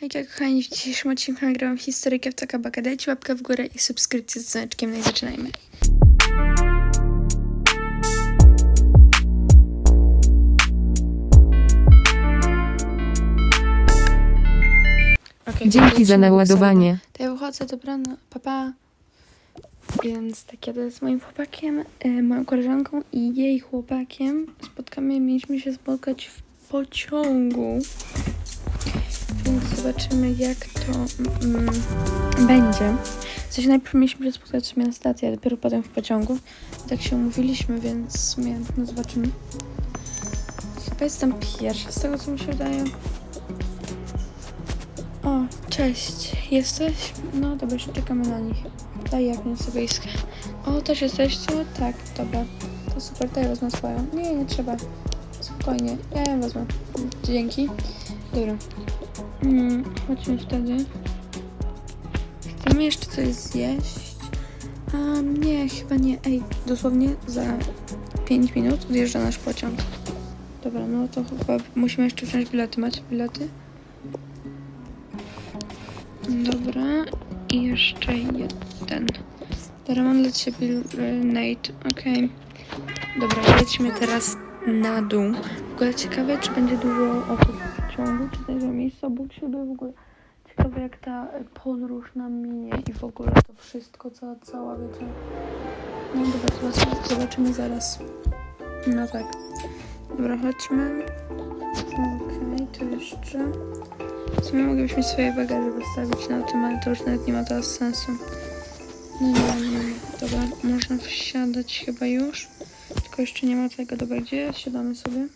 Hejka kochani, w dzisiejszym odcinku nagrałam historykę w Takabaka. Dajcie łapkę w górę i subskrypcję z dzwoneczkiem, no i zaczynajmy. Okay, Dzięki za naładowanie. To ja wychodzę, dobra, no, papa. Więc tak, jadę z moim chłopakiem, y, moją koleżanką i jej chłopakiem. Spotkamy, mieliśmy się spotkać w pociągu. Więc zobaczymy, jak to mm, będzie. W sensie najpierw mieliśmy się spotkać w na stacji, a dopiero potem w pociągu. Tak się umówiliśmy, więc no zobaczymy. Chyba jestem pierwsza z tego, co mi się wydaje. O, cześć. Jesteś? No dobra, jeszcze czekamy na nich. Daj jak nie sobie iskę. O, też jesteście? Tak, dobra. To super, ja wezmę swoją. Nie, nie trzeba. Spokojnie, ja ją wezmę. Dzięki. Dobra. Mm, chodźmy wtedy. Chcemy jeszcze coś zjeść? A nie, chyba nie. Ej, dosłownie za 5 minut odjeżdża nasz pociąg. Dobra, no to chyba musimy jeszcze wziąć bilety. Macie bilety? Dobra, i jeszcze jeden. Dobra, mam dla ciebie Nate, okej. Dobra, lecimy teraz na dół. W ogóle ciekawe, czy będzie dużo osób w pociągu, czy znajdą miejsca obok siebie w ogóle. Ciekawe, jak ta podróż nam minie i w ogóle to wszystko, cała, cała, wiecie. No dobra, zobaczymy, zobaczymy zaraz. No tak. Dobra, chodźmy. Okej, to jeszcze. W sumie moglibyśmy swoje bagaże wystawić na tym, ale to już nawet nie ma teraz sensu. No nie, nie, nie. Dobra, można wsiadać chyba już. Tylko jeszcze nie ma tego. Dobra, gdzie siadamy sobie?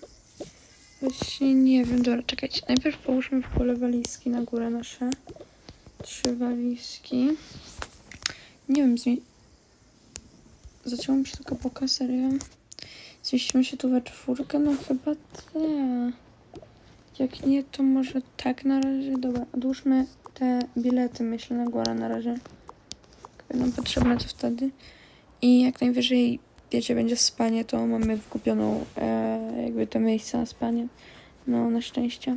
Właśnie nie wiem. Dobra, czekajcie. Najpierw połóżmy w ogóle walizki na górę nasze. Trzy walizki. Nie wiem, zmi... Zaczęło mi się tylko poka, serio. Zmieścimy się tu we czwórkę? No chyba tak. Jak nie, to może tak na razie. Dobra, odłóżmy te bilety, myślę, na górę na razie. Jak będą potrzebne, to wtedy. I jak najwyżej, wiecie, będzie spanie, to mamy wkupioną e, jakby to miejsce na spanie. No, na szczęście.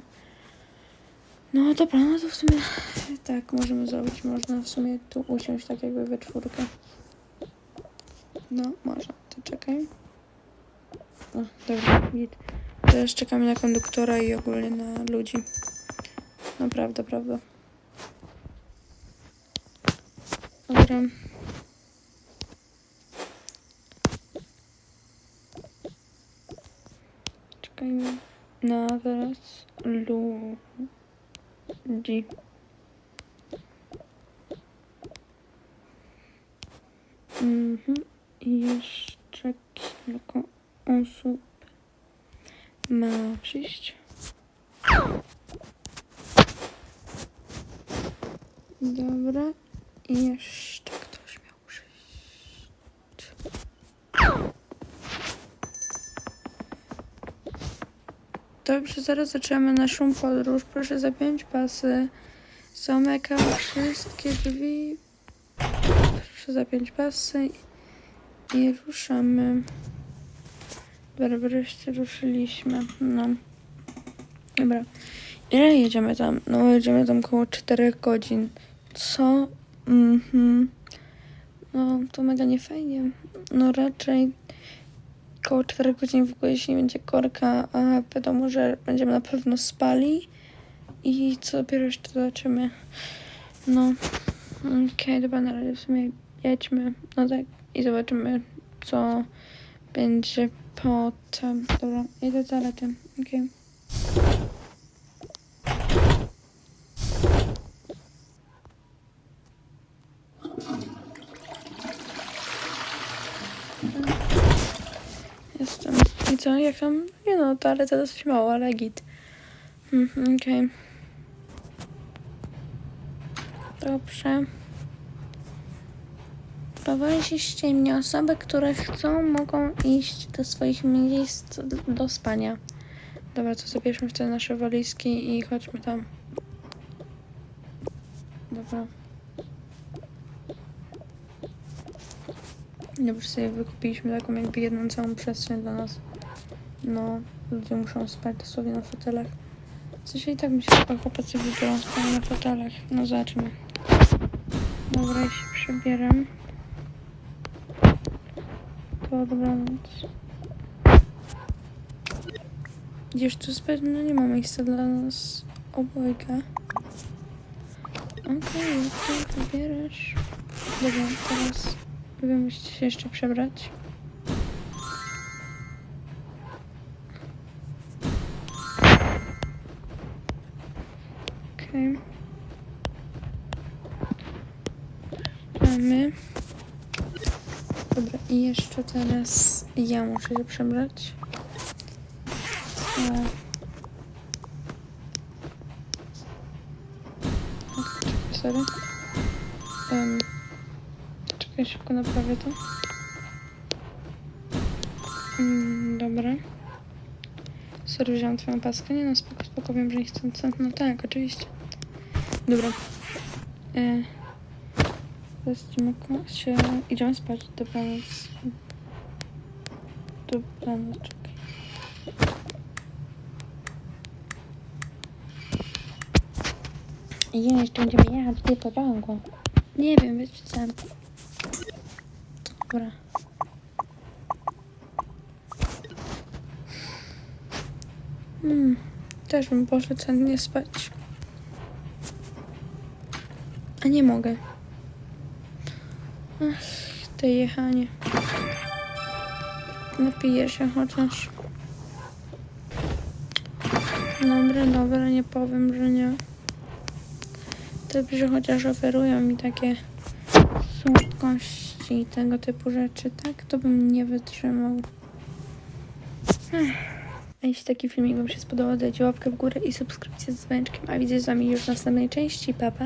No dobra, no to w sumie tak możemy zrobić. Można w sumie tu usiąść tak jakby we czwórkę. No, można. To czekaj. O, dobra, git. Teraz czekamy na konduktora i ogólnie na ludzi. Prawda, prawda. Dobra. Czekajmy na teraz ludzi. Mhm. Jeszcze kilka osób ma przyjść. Dobra. Jeszcze Dobrze, zaraz zaczynamy naszą podróż. Proszę zapiąć pasy. Zamykam wszystkie drzwi. Proszę zapiąć pasy. I ruszamy. Dobra, wreszcie ruszyliśmy. No. Dobra. Ile jedziemy tam? No, jedziemy tam około 4 godzin. Co? Mhm. No, to mega nie fajnie. No, raczej około 4 godzin w ogóle, jeśli nie będzie korka, a wiadomo, że będziemy na pewno spali. I co dopiero jeszcze zobaczymy. No. Okej, dobra, na razie w sumie jedźmy. No tak. I zobaczymy, co będzie potem. Dobra, idę dalej tym. Okej. Jestem. Co, jak tam? Nie no, to ale to dosyć mało, ale git. Mhm, okej. Dobrze. Powoli się ściemnia. Osoby, które chcą, mogą iść do swoich miejsc do, spania. Dobra, to zabierzmy wtedy nasze walizki i chodźmy tam. Dobra. Dobrze sobie wykupiliśmy taką jakby jedną całą przestrzeń dla nas. No, ludzie muszą spać dosłownie na fotelach. Coś i tak mi się chyba chłopacy wybiorą spać na fotelach. No zobaczymy. Dobra, ja się przebieram. To dobranoc. Gdzież tu spać? No nie ma miejsca dla nas obojga. Okej, okay, ty wybierasz. Dobra, teraz musicie się jeszcze przebrać. Mamy. Dobra, i jeszcze teraz ja muszę się przebrać. E. O, Sorry. Um, czekaj, szybko naprawię to. Mm, dobra. Sorry, wziąłem twoją paskę. Nie no, spoko, spoko, wiem, że nie chcę. No tak, oczywiście. Dobra. E, ko- się, idziemy spać. Dobranoc. Dobranoc, czekaj. I jeszcze będziemy jechać w tej pociągu. Nie wiem, wiecie co. Dobra. Hmm, też bym poszedł chętnie spać. A nie mogę. Ach, te jechanie. Napiję się chociaż. Dobra, dobra, nie powiem, że nie. Dobrze, chociaż oferują mi takie słodkości i tego typu rzeczy, tak? To bym nie wytrzymał. A jeśli taki filmik Wam się spodobał, dajcie łapkę w górę i subskrypcję z dzwoneczkiem. A widzę z Wami już w następnej części. Pa, pa!